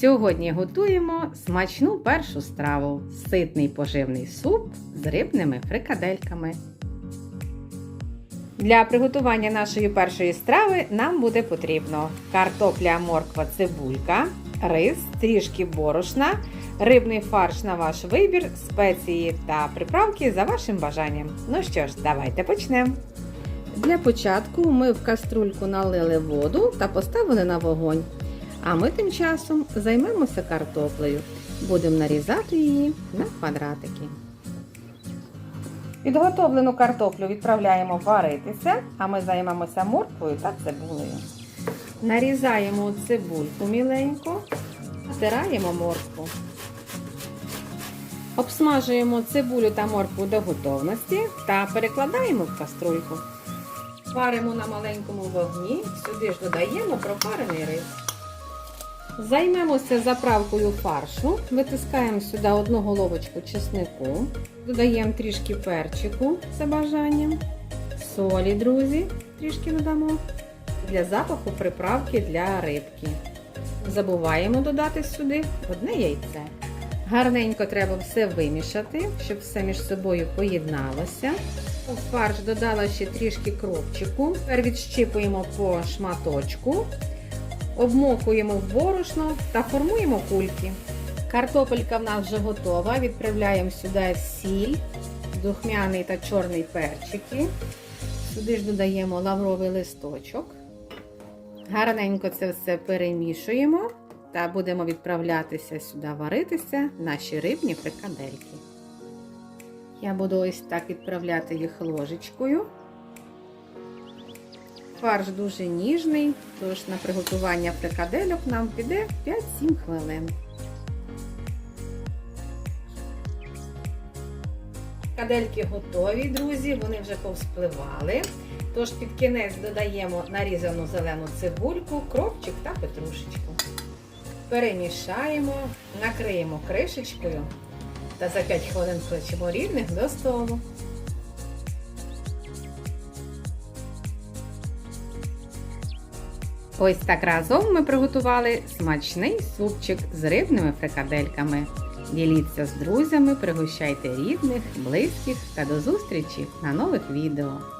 Сьогодні готуємо смачну першу страву ситний поживний суп з рибними фрикадельками. Для приготування нашої першої страви нам буде потрібно картопля, морква, цибулька, рис, трішки борошна, рибний фарш на ваш вибір, спеції та приправки за вашим бажанням. Ну що ж, давайте почнемо. Для початку ми в каструльку налили воду та поставили на вогонь. А ми тим часом займемося картоплею. Будемо нарізати її на квадратики. Підготовлену картоплю відправляємо варитися, а ми займемося морквою та цибулею. Нарізаємо цибульку міленько, натираємо моркву. Обсмажуємо цибулю та моркву до готовності та перекладаємо в каструльку. Варимо на маленькому вогні, сюди ж додаємо пропарений рис. Займемося заправкою фаршу, витискаємо сюди одну головочку чеснику, додаємо трішки перчику за бажанням, солі, друзі, трішки додамо, для запаху приправки для рибки. Забуваємо додати сюди одне яйце. Гарненько треба все вимішати, щоб все між собою поєдналося. У фарш додала ще трішки кропчику. Тепер відщипуємо по шматочку. Обмокуємо в борошно та формуємо кульки. Картопелька в нас вже готова. Відправляємо сюди сіль, духмяний та чорний перчики. Сюди ж додаємо лавровий листочок. Гарненько це все перемішуємо та будемо відправлятися сюди варитися наші рибні фрикадельки. Я буду ось так відправляти їх ложечкою. Фарш дуже ніжний, тож на приготування фрикадельок нам піде 5-7 хвилин. Фрикадельки готові, друзі, вони вже повспливали. Тож під кінець додаємо нарізану зелену цибульку, кропчик та петрушечку. Перемішаємо, накриємо кришечкою та за 5 хвилин кличемо рівних до столу. Ось так разом ми приготували смачний супчик з рибними фрикадельками. Діліться з друзями, пригощайте рідних, близьких та до зустрічі на нових відео.